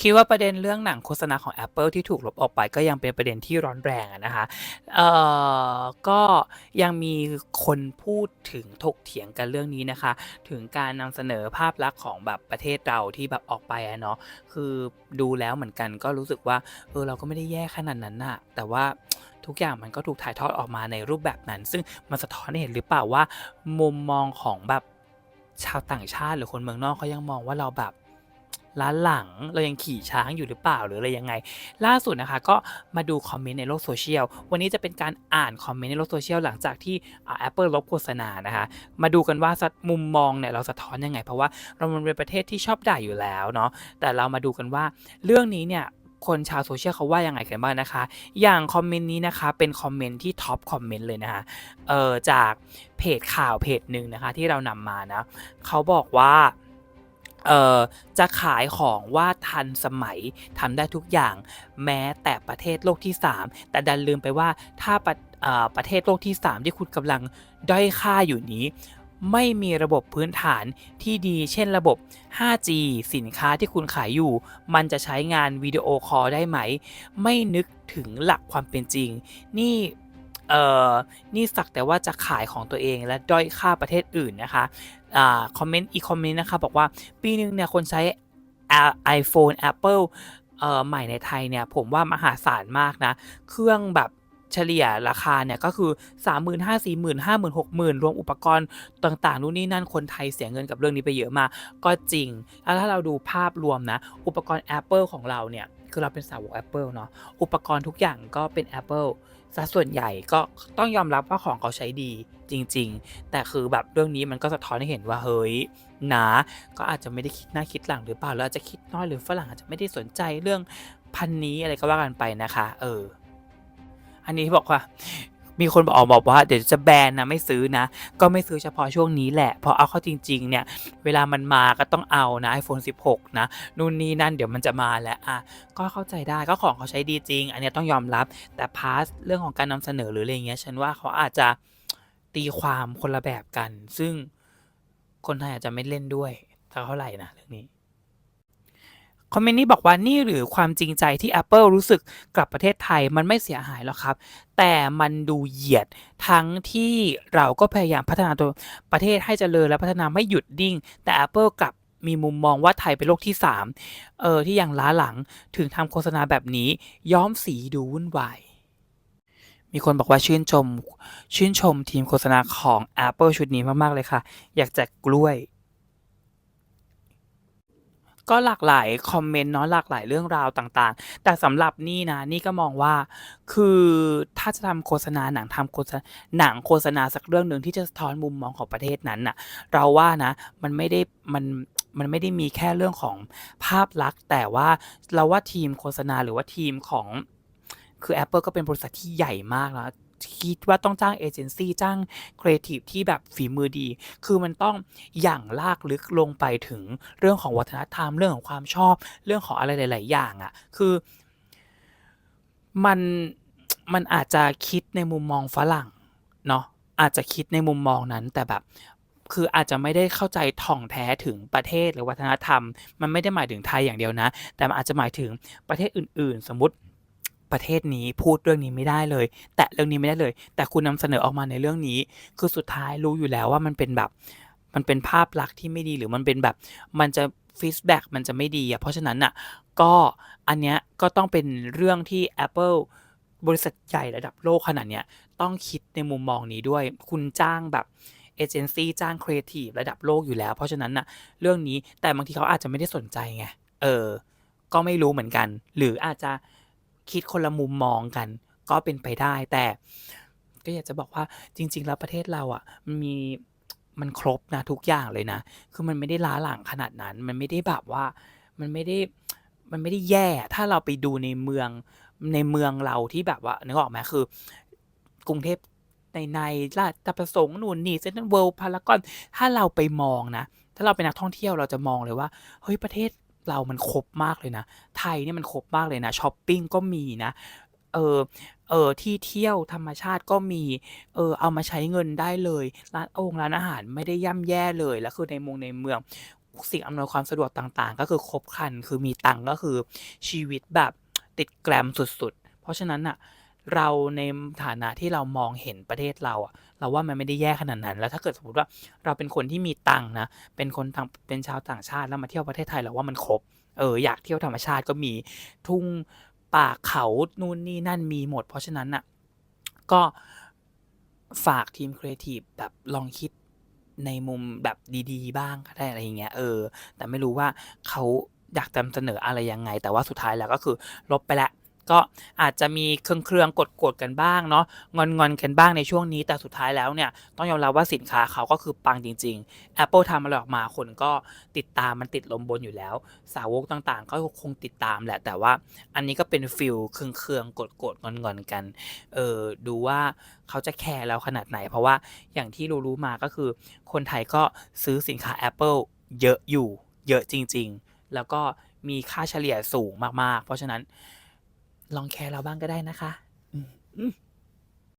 คิดว่าประเด็นเรื่องหนังโฆษณาของ Apple ที่ถูกลบออกไปก็ยังเป็นประเด็นที่ร้อนแรงนะคะเอ่อก็ยังมีคนพูดถึงถกเถียงกันเรื่องนี้นะคะ ถึงการนำเสนอภาพลักษณ์ของแบบประเทศเราที่แบบออกไปอะเนาะคือดูแล้วเหมือนกันก็รู้สึกว่าเออเราก็ไม่ได้แย่ขนาดนั้นน่ะแต่ว่าทุกอย่างมันก็ถูกถ่ายทอดออกมาในรูปแบบนั้น ซึ่งมันสะท้อนให้เห็นหรือเปล่าว่า มุมมองของแบบชาวต่างชาติหรือคนเมืองนอกเขายังมองว่าเราแบบ ล้าหลังเรายังขี่ช้างอยู่หรือเปล่าหรืออะไรยังไง ล่าสุดนะคะก็มาดูคอมเมนต์ในโลกโซเชียลวันนี้จะเป็นการอ่านคอมเมนต์ในโลกโซเชียลหลังจากที่แอปเปิลลบโฆษณานะคะมาดูกันว่ามุมมองเนี่ยเราสะท้อนยังไง เพราะว่าเรามันเป็นประเทศที่ชอบด่าอยู่แล้วเนาะแต่เรามาดูกันว่าเรื่องนี้เนี่ยคนชาวโซเชียลเขาว่ายังไงกันบ้างนะคะ อย่างคอมเมนต์นี้นะคะเป็นคอมเมนต์ที่ท็อปคอมเมนต์เลยนะคะเออจากเพจข่าวเพจหนึ่งนะคะที่เรานำมานะเขาบอกว่า เออจะขายของว่าทันสมัยทำได้ทุกอย่างแม้แต่ประเทศโลกที่ 3 แต่ดันลืมไปว่าถ้าประเอ่อประเทศโลกที่ 3 ที่คุณกำลังด้อยค่าอยู่นี้ ไม่มีระบบพื้นฐานที่ดี เช่นระบบ 5G สินค้าที่คุณขายอยู่ มันจะใช้งานวิดีโอคอลได้ไหม ไม่นึกถึงหลักความเป็นจริง นี่ เอ่อนี่สักแต่ว่าจะขายของตัวเองและด้อยค่าประเทศอื่นนะคะอ่าคอมเมนต์อีกคอมเมนต์นะคะบอกว่าปีหนึ่งเนี่ยคนใช้ iPhone Apple เอ่อใหม่ในไทยเนี่ยผมว่ามหาศาลมากนะ เครื่องแบบเฉลี่ยราคาเนี่ยก็คือ 3 5 0 0 0 0 4 0 0 0 0 5 0 0 0 0 6 0,000 รวมอุปกรณ์ต่างๆนู่นนี่นั่นคนไทยเสียเงินกับเรื่องนี้ไปเยอะมาก ก็จริง แล้วถ้าเราดูภาพรวมนะ อุปกรณ์ Apple ของเราเนี่ย คือเราเป็นสาวก Apple เนาะอุปกรณ์ทุกอย่างก็เป็น Apple ซะส่วนใหญ่ก็ต้องยอมรับว่าของเขาใช้ดีจริง ๆ แต่คือแบบเรื่องนี้มันก็สะท้อนให้เห็นว่าเฮ้ยนะก็อาจจะไม่ได้คิดหน้าคิดหลังหรือเปล่าแล้วอาจจะคิดน้อยหรือฝรั่งอาจจะไม่ได้สนใจเรื่องพันนี้อะไรก็ว่ากันไปนะคะ เออ อันนี้บอกว่า มีคนบอกออกบอกว่าเดี๋ยวจะแบนนะไม่ซื้อนะ ก็ไม่ซื้อเฉพาะช่วงนี้แหละพราะเอาเข้าจริงๆเนี่ยเวลามันมาก็ต้องเอานะ iPhone 16 นะนู่นนี่นั่นเดี๋ยวมันจะมาแหล้วอะก็เข้าใจได้ก็ของเขาใช้ดีจริง อันเนี้ยต้องยอมรับ แต่พาร์ทเรื่องของการนำเสนอหรืออะไรเงี้ยฉันว่าเขาอาจจะตีความคนละแบบกัน ซึ่งคนไทยอาจจะไม่เล่นด้วยเท่าไหร่นะเรื่องนี้ คอมเมนต์นี้บอกว่านี่หรือความจริงใจที่ Apple รู้สึกกับประเทศไทยมันไม่เสียหายหรอกครับ แต่มันดูเหยียดทั้งที่เราก็พยายามพัฒนาตัวประเทศให้เจริญและพัฒนาไม่หยุดนิ่งแต่ Apple กลับมีมุมมองว่าไทยเป็นโลกที่ 3 เออที่ยังล้าหลังถึงทำโฆษณาแบบนี้ย้อมสีดูวุ่นวายมีคนบอกว่าชื่นชม ชื่นชมทีมโฆษณาของ Apple ชุดนี้มาก ๆ เลยค่ะ อยากแจกกล้วย ก็หลากหลายคอมเมนต์เนาะหลากหลายเรื่องราวต่างๆ แต่สำหรับนี่นะนี่ก็มองว่าคือถ้าจะทำโฆษณาหนังทำโฆษณาหนังโฆษณาสักเรื่องหนึ่งที่จะสะท้อนมุมมองของประเทศนั้นน่ะเราว่านะมันไม่ได้มันมันไม่ได้มีแค่เรื่องของภาพลักษณ์ แต่ว่าเราว่าทีมโฆษณาหรือว่าทีมของคือ Apple ก็เป็นบริษัทที่ใหญ่มากแล้ว คิดว่าต้องจ้างเอเจนซี่จ้างครีเอทีฟที่แบบฝีมือดี คือมันต้องอย่างลากลึกลงไปถึงเรื่องของวัฒนธรรมเรื่องของความชอบ เรื่องของอะไรหลาย ๆ อย่างอะ่ะ คือมันมันอาจจะคิดในมุมมองฝรั่งเนาะอาจจะคิดในมุมมองนั้นแต่แบบคืออาจจะไม่ได้เข้าใจท่องแท้ถึงประเทศหรือวัฒนธรรม มันไม่ได้หมายถึงไทยอย่างเดียวนะ แต่มันอาจจะหมายถึงประเทศอื่น ๆ สมมติ ประเทศนี้พูดเรื่องนี้ไม่ได้เลย แตะเรื่องนี้ไม่ได้เลย แต่คุณนำเสนอออกมาในเรื่องนี้ คือสุดท้ายรู้อยู่แล้วว่ามันเป็นแบบ มันเป็นภาพลักษณ์ที่ไม่ดีหรือมันเป็นแบบ มันจะฟีดแบ็กมันจะไม่ดีอะเพราะฉะนั้นอะก็อันเนี้ยก็ต้องเป็นเรื่องที่ Apple บริษัทใหญ่ระดับโลกขนาดเนี้ยต้องคิดในมุมมองนี้ด้วย คุณจ้างแบบเอเจนซี่จ้างครีเอทีฟระดับโลกอยู่แล้ว เพราะฉะนั้นน่ะเรื่องนี้แต่บางทีเขาอาจจะไม่ได้สนใจไง เออ ก็ไม่รู้เหมือนกัน หรืออาจจะ คิดคนละมุมมองกัน ก็เป็นไปได้ แต่ก็อยากจะบอกว่าจริง ๆ แล้วประเทศเราอะมันมีมันครบนะทุกอย่างเลยนะ คือมันไม่ได้ล้าหลังขนาดนั้น มันไม่ได้แบบว่ามันไม่ได้มันไม่ได้แย่ถ้าเราไปดูในเมืองในเมืองเราที่แบบว่านึกออกไหมคือกรุงเทพในในราชประสงค์นู่นนี่เซ็นทรัลเวิลด์พารากอนถ้าเราไปมองนะ ถ้าเราเป็นนักท่องเที่ยวเราจะมองเลยว่า เฮ้ยประเทศ เรามันครบมากเลยนะ ไทยเนี่ยมันครบมากเลยนะช้อปปิ้งก็มีนะเออเออที่เที่ยวธรรมชาติก็มีเออเอามาใช้เงินได้เลย ร้านองร้านอาหารไม่ได้ย่ำแย่เลยแล้วคือในเมองในเมืองสิ่งอำนวยความสะดวกต่างๆ ก็คือครบครันคือมีตังก็คือชีวิตแบบติดแกรมสุดๆ เพราะฉะนั้นน่ะ เราในฐานะที่เรามองเห็นประเทศเราอะเราว่ามันไม่ได้แย่ขนาดนั้น แล้วถ้าเกิดสมมติว่าเราเป็นคนที่มีตังนะ เป็นคนต่างเป็นชาวต่างชาติแล้วมาเที่ยวประเทศไทยเราว่ามันครบ เอออยากเที่ยวธรรมชาติก็มีทุ่งป่าเขานู่นนี่นั่นมีหมด เพราะฉะนั้นน่ะก็ฝากทีมครีเอทิฟแบบลองคิดในมุมแบบดีๆ บ้างก็ได้อะไรอย่างเงี้ยเออ แต่ไม่รู้ว่าเขาอยากนำเสนออะไรยังไง แต่ว่าสุดท้ายแล้วก็คือลบไปแล้ว ก็อาจจะมีเครื่องๆโกรธๆกันบ้างเนาะงอนๆกันบ้างในช่วงนี้ แต่สุดท้ายแล้วเนี่ยต้องยอมรับว่าสินค้าเขาก็คือปังจริง ๆ Apple ทำอะไรออกมาคนก็ติดตามมันติดลมบนอยู่แล้ว สาวกต่างๆ ก็คงติดตามแหละ แต่ว่าอันนี้ก็เป็นฟีลเครื่องๆโกรธๆงอนๆกันเออดูว่าเขาจะแคร์เราขนาดไหน เพราะว่าอย่างที่รู้ๆมาก็คือ คนไทยก็ซื้อสินค้า Apple เยอะอยู่เยอะจริง ๆ แล้วก็มีค่าเฉลี่ยสูงมากๆ เพราะฉะนั้น ลองแคร์เราบ้างก็ได้นะคะ อืม